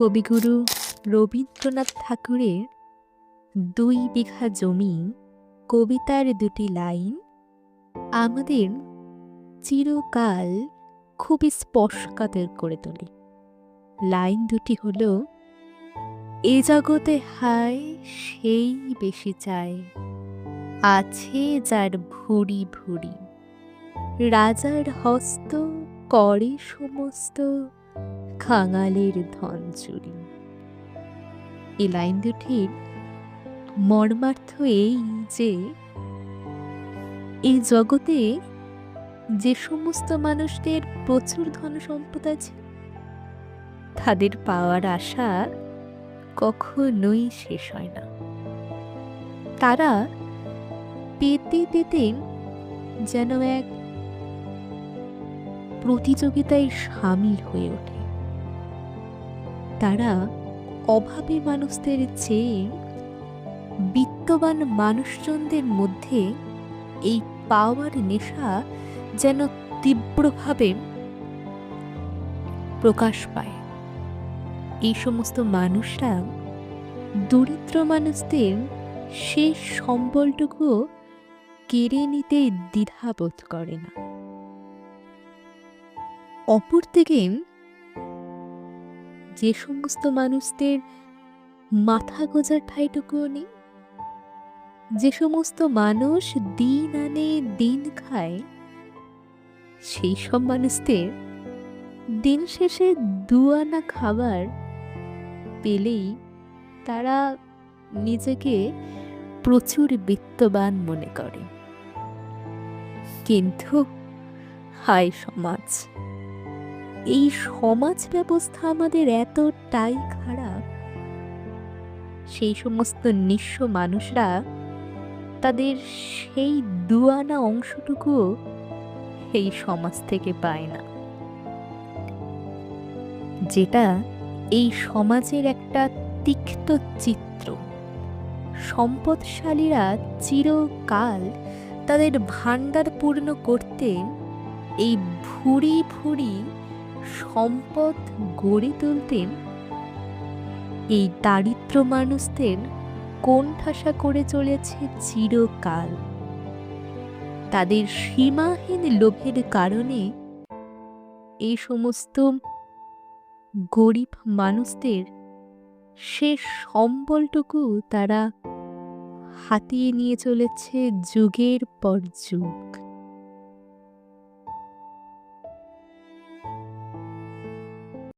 কবিগুরু রবীন্দ্রনাথ ঠাকুরের দুই বিঘা জমি, কবিতার দুটি লাইন, আমাদের চিরকাল খুবই স্পর্শকাতর করে তোলে। লাইন দুটি হল, এ জগতে হায় সেই বেশি চায়, আছে যার ভুরি ভুরি। রাজার হস্ত করে সমস্ত খাঙালের ধন চুরি এই লাইন দুটির মর্মার্থ এই যে, এই জগতে যে সমস্ত মানুষদের প্রচুর ধন সম্পদ আছে, তাদের পাওয়ার আশা কখনোই শেষ হয় না। তারা পেতে পেতে যেন এক প্রতিযোগিতায় সামিল হয়ে ওঠে। তারা অভাবী মানুষদের চেয়ে বিত্তবান মানুষজনদের মধ্যে এই পাওয়ার নেশা যেন তীব্রভাবে প্রকাশ পায়। এই সমস্ত মানুষরা দরিদ্র মানুষদের শেষ সম্বলটুকু কেড়ে নিতে দ্বিধাবোধ করে না। অপরদিকে যে সমস্ত মানুষদের মাথা গোজার ঠাইটুকুও নেই। যে সমস্ত মানুষ দিন আনে, দিন খায়, সেই সব মানুষদের দিন শেষে দুয়ানা খাবার পেলেই তারা নিজেকে প্রচুর বিত্তবান মনে করে। কিন্তু, হায় সমাজ! এই সমাজ ব্যবস্থা আমাদের এতটাই খারাপ। সেই সমস্ত নিঃস্ব মানুষরা তাদের সেই দুয়ানা অংশটুকুও এই সমাজ থেকে পায় না। যেটা এই সমাজের একটা তিক্ত চিত্র। সম্পদশালীরা চিরকাল তাদের ভাণ্ডার পূর্ণ করতে এই ভুরি ভুরি সম্পদ গড়ে তুলতেন। এই দারিদ্র মানুষদের কোণঠাসা করে চলেছে চিরকাল। তাদের সীমাহীন লোভের কারণে এই সমস্ত গরিব মানুষদের শেষ সম্বলটুকু তারা হাতিয়ে নিয়ে চলেছে যুগের পর যুগ।